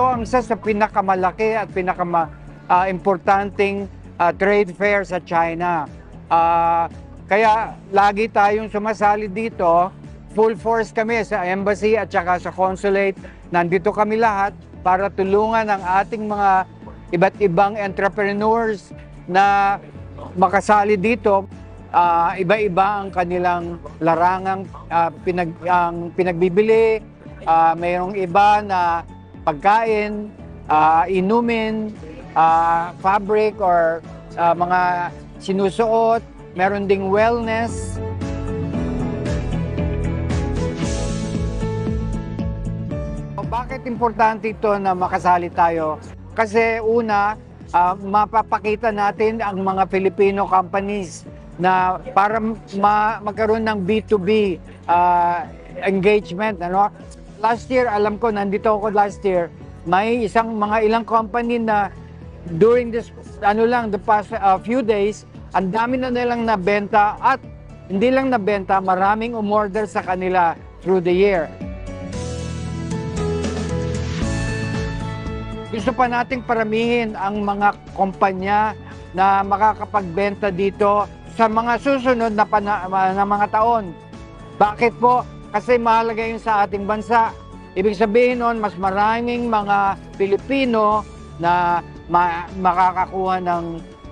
ang isa sa pinakamalaki at pinakama ah, importanteng ah, trade fair sa China. Ah, kaya lagi tayong sumasali dito. Full force kami sa embassy at saka sa consulate. Nandito kami lahat para tulungan ang ating mga iba't ibang entrepreneurs na makasali dito. Ah, iba-iba ang kanilang larangang ah, pinag, ang pinagbibili. Ah, mayroong iba na pagkain, ah, inumin, ah, fabric or ah, mga sinusuot. Meron ding wellness. Bakit importante ito na makasali tayo? Kasi una, ah, mapapakita natin ang mga Filipino companies na para ma- magkaroon ng B2B ah, engagement. Ano? Last year, alam ko, nandito ako last year, may isang mga ilang company na during this, ano lang, the past ah, few days, ang dami na nilang nabenta at hindi lang nabenta, maraming umorder sa kanila through the year. Gusto pa nating paramihin ang mga kumpanya na makakapagbenta dito sa mga susunod na, pana- na mga taon. Bakit po? Kasi mahalaga yun sa ating bansa. Ibig sabihin nun, mas maraming mga Pilipino na ma- makakakuha ng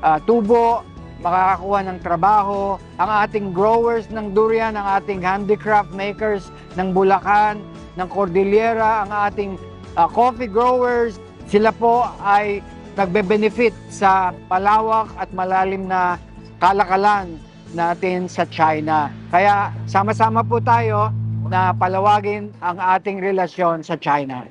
ah, tubo, makakakuha ng trabaho, ang ating growers ng durian, ang ating handicraft makers ng Bulacan, ng Cordillera, ang ating ah, coffee growers, sila po ay nagbe-benefit sa palawak at malalim na kalakalan natin sa China. Kaya sama-sama po tayo na palawagin ang ating relasyon sa China.